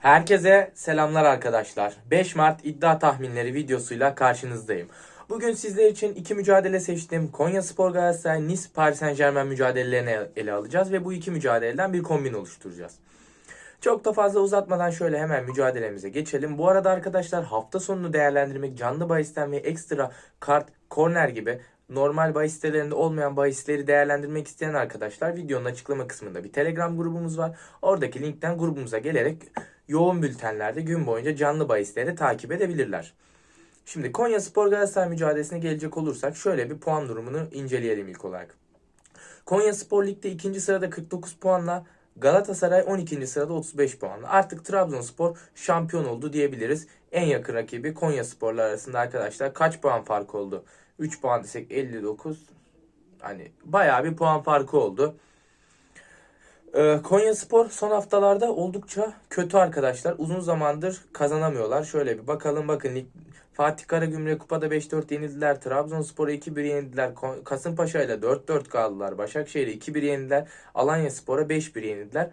Herkese selamlar arkadaşlar. 5 Mart iddia tahminleri videosuyla karşınızdayım. Bugün sizler için iki mücadele seçtim. Konya Spor Galatasaray, Nice Paris Saint Germain mücadelelerini ele alacağız ve bu iki mücadeleden bir kombin oluşturacağız. Çok da fazla uzatmadan şöyle hemen mücadelemize geçelim. Bu arada arkadaşlar hafta sonunu değerlendirmek, canlı bahisten ve ekstra kart, korner gibi normal bahis sitelerinde olmayan bahisleri değerlendirmek isteyen arkadaşlar videonun açıklama kısmında bir Telegram grubumuz var. Oradaki linkten grubumuza gelerek yoğun bültenlerde gün boyunca canlı bahisleri takip edebilirler. Şimdi Konya Spor Galatasaray mücadelesine gelecek olursak şöyle bir puan durumunu inceleyelim ilk olarak. Konya Spor Lig'de ikinci sırada 49 puanla Galatasaray 12. sırada 35 puanla. Artık Trabzonspor şampiyon oldu diyebiliriz. En yakın rakibi Konya Spor'la arasında arkadaşlar kaç puan fark oldu? 3 puan desek 59. Hani bayağı bir puan farkı oldu. Ee, Konya Spor son haftalarda oldukça kötü arkadaşlar. Uzun zamandır kazanamıyorlar. Şöyle bir bakalım bakın Fatih Karagümrük Kupa'da 5-4 yenildiler. Trabzonspor'a 2-1 yenildiler. Kasımpaşa ile 4-4 kaldılar. Başakşehir'e 2-1 yenildiler. Alanya Spor'a 5-1 yenildiler.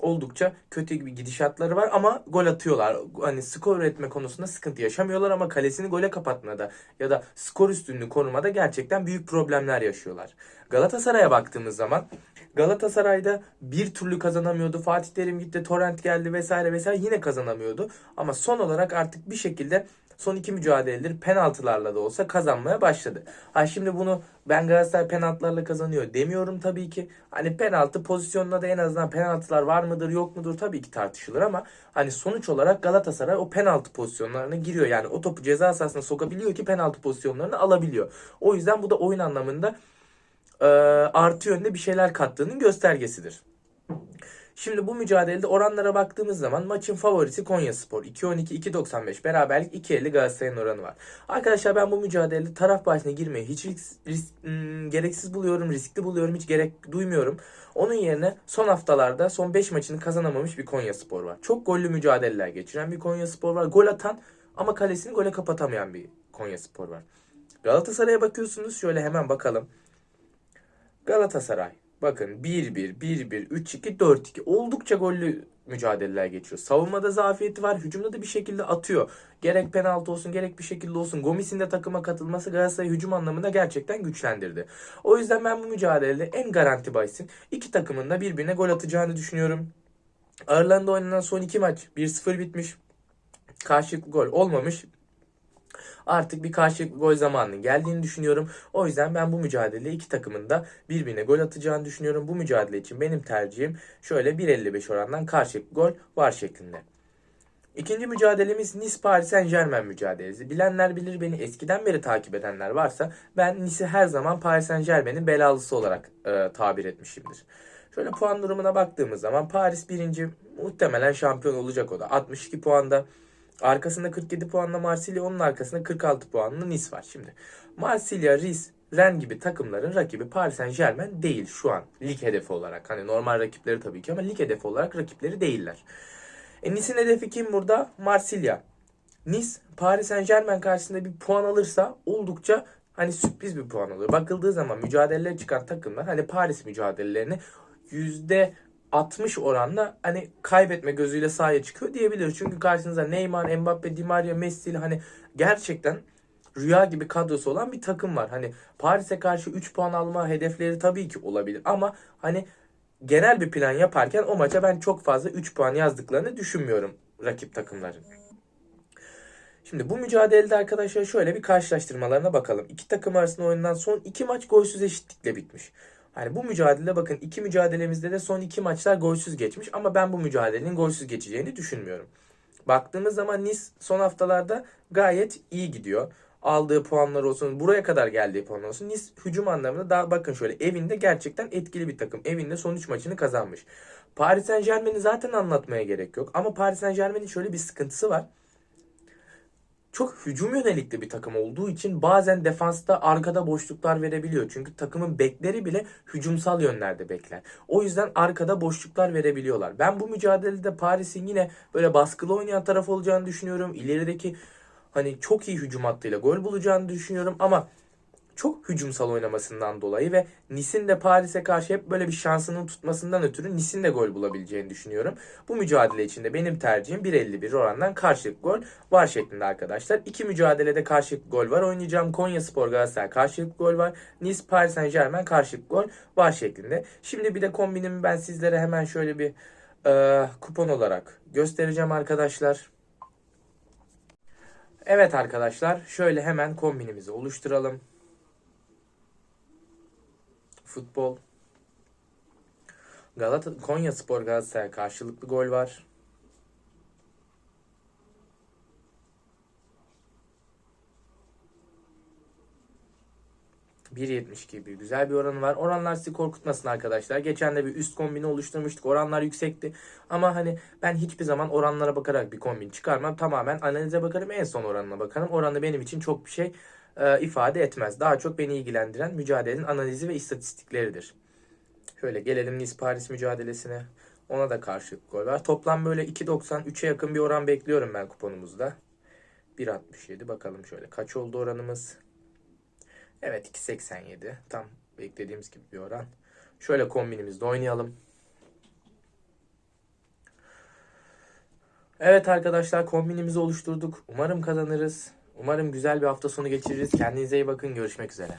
Oldukça kötü bir gidişatları var ama gol atıyorlar. Hani skor üretme konusunda sıkıntı yaşamıyorlar ama kalesini gole kapatmada ya da skor üstünlüğü korumada gerçekten büyük problemler yaşıyorlar. Galatasaray'a baktığımız zaman Galatasaray'da bir türlü kazanamıyordu. Fatih Terim gitti, Torrent geldi vesaire vesaire yine kazanamıyordu. Ama son olarak artık bir şekilde son iki mücadeledir penaltılarla da olsa kazanmaya başladı. Ha şimdi bunu ben Galatasaray penaltılarla kazanıyor demiyorum tabii ki. Hani penaltı pozisyonunda da en azından penaltılar var mıdır yok mudur tabii ki tartışılır ama hani sonuç olarak Galatasaray o penaltı pozisyonlarına giriyor. Yani o topu ceza sahasına sokabiliyor ki penaltı pozisyonlarını alabiliyor. O yüzden bu da oyun anlamında e, artı yönde bir şeyler kattığının göstergesidir. Şimdi bu mücadelede oranlara baktığımız zaman maçın favorisi Konyaspor. 2.12 2.95 beraberlik 2.50 Galatasaray'ın oranı var. Arkadaşlar ben bu mücadelede taraf bahsine girmeyi hiç risk, risk- hmm, gereksiz buluyorum, riskli buluyorum, hiç gerek duymuyorum. Onun yerine son haftalarda son 5 maçını kazanamamış bir Konyaspor var. Çok gollü mücadeleler geçiren bir Konyaspor var. Gol atan ama kalesini gole kapatamayan bir Konyaspor var. Galatasaray'a bakıyorsunuz şöyle hemen bakalım. Galatasaray. Bakın 1-1, 1-1, 3-2, 4-2. Oldukça gollü mücadeleler geçiyor. Savunmada zafiyeti var. Hücumda da bir şekilde atıyor. Gerek penaltı olsun gerek bir şekilde olsun. Gomis'in de takıma katılması Galatasaray hücum anlamında gerçekten güçlendirdi. O yüzden ben bu mücadelede en garanti bahisin iki takımın da birbirine gol atacağını düşünüyorum. Aralarında oynanan son iki maç 1-0 bitmiş. Karşılıklı gol olmamış artık bir karşılıklı gol zamanının geldiğini düşünüyorum. O yüzden ben bu mücadelede iki takımın da birbirine gol atacağını düşünüyorum. Bu mücadele için benim tercihim şöyle 1.55 orandan karşılıklı gol var şeklinde. İkinci mücadelemiz Nice Paris Saint Germain mücadelesi. Bilenler bilir beni eskiden beri takip edenler varsa ben Nice'i her zaman Paris Saint Germain'in belalısı olarak e, tabir etmişimdir. Şöyle puan durumuna baktığımız zaman Paris birinci muhtemelen şampiyon olacak o da. 62 puanda. Arkasında 47 puanla Marsilya, onun arkasında 46 puanla Nice var. Şimdi Marsilya, Riz, Ren gibi takımların rakibi Paris Saint Germain değil şu an lig hedefi olarak. Hani normal rakipleri tabii ki ama lig hedefi olarak rakipleri değiller. E Nice'in hedefi kim burada? Marsilya. Nice Paris Saint Germain karşısında bir puan alırsa oldukça hani sürpriz bir puan alıyor. Bakıldığı zaman mücadelelere çıkan takımlar hani Paris mücadelelerini yüzde 60 oranla hani kaybetme gözüyle sahaya çıkıyor diyebiliriz. Çünkü karşınızda Neymar, Mbappe, Di Maria, Messi ile hani gerçekten rüya gibi kadrosu olan bir takım var. Hani Paris'e karşı 3 puan alma hedefleri tabii ki olabilir ama hani genel bir plan yaparken o maça ben çok fazla 3 puan yazdıklarını düşünmüyorum rakip takımların. Şimdi bu mücadelede arkadaşlar şöyle bir karşılaştırmalarına bakalım. İki takım arasında oynanan son iki maç golsüz eşitlikle bitmiş. Hani bu mücadele bakın iki mücadelemizde de son iki maçlar golsüz geçmiş ama ben bu mücadelenin golsüz geçeceğini düşünmüyorum. Baktığımız zaman Nice son haftalarda gayet iyi gidiyor. Aldığı puanlar olsun, buraya kadar geldiği puanlar olsun. Nice hücum anlamında daha bakın şöyle evinde gerçekten etkili bir takım. Evinde son 3 maçını kazanmış. Paris Saint Germain'i zaten anlatmaya gerek yok. Ama Paris Saint Germain'in şöyle bir sıkıntısı var çok hücum yönelikli bir takım olduğu için bazen defansta arkada boşluklar verebiliyor. Çünkü takımın bekleri bile hücumsal yönlerde bekler. O yüzden arkada boşluklar verebiliyorlar. Ben bu mücadelede Paris'in yine böyle baskılı oynayan taraf olacağını düşünüyorum. İlerideki hani çok iyi hücum hattıyla gol bulacağını düşünüyorum ama çok hücumsal oynamasından dolayı ve Nice'in de Paris'e karşı hep böyle bir şansının tutmasından ötürü Nice'in de gol bulabileceğini düşünüyorum. Bu mücadele içinde benim tercihim 1.51 orandan karşılık gol var şeklinde arkadaşlar. İki mücadelede karşılık gol var oynayacağım. Konya Spor Galatasaray karşılık gol var. Nice Paris Saint Germain karşılık gol var şeklinde. Şimdi bir de kombinimi ben sizlere hemen şöyle bir e, kupon olarak göstereceğim arkadaşlar. Evet arkadaşlar şöyle hemen kombinimizi oluşturalım. Futbol. Galata Konya Spor Galatasaray karşılıklı gol var. ...1.72 gibi güzel bir oranı var. Oranlar sizi korkutmasın arkadaşlar. Geçen de bir üst kombini oluşturmuştuk. Oranlar yüksekti. Ama hani ben hiçbir zaman oranlara bakarak bir kombin çıkarmam. Tamamen analize bakarım. En son oranına bakarım. Oranı benim için çok bir şey e, ifade etmez. Daha çok beni ilgilendiren mücadelenin analizi ve istatistikleridir. Şöyle gelelim Nice Paris mücadelesine. Ona da karşılık gol var. Toplam böyle 2.93'e yakın bir oran bekliyorum ben kuponumuzda. 1.67 bakalım şöyle kaç oldu oranımız. Evet 2.87 tam beklediğimiz gibi bir oran. Şöyle kombinimizde oynayalım. Evet arkadaşlar kombinimizi oluşturduk. Umarım kazanırız. Umarım güzel bir hafta sonu geçiririz. Kendinize iyi bakın. Görüşmek üzere.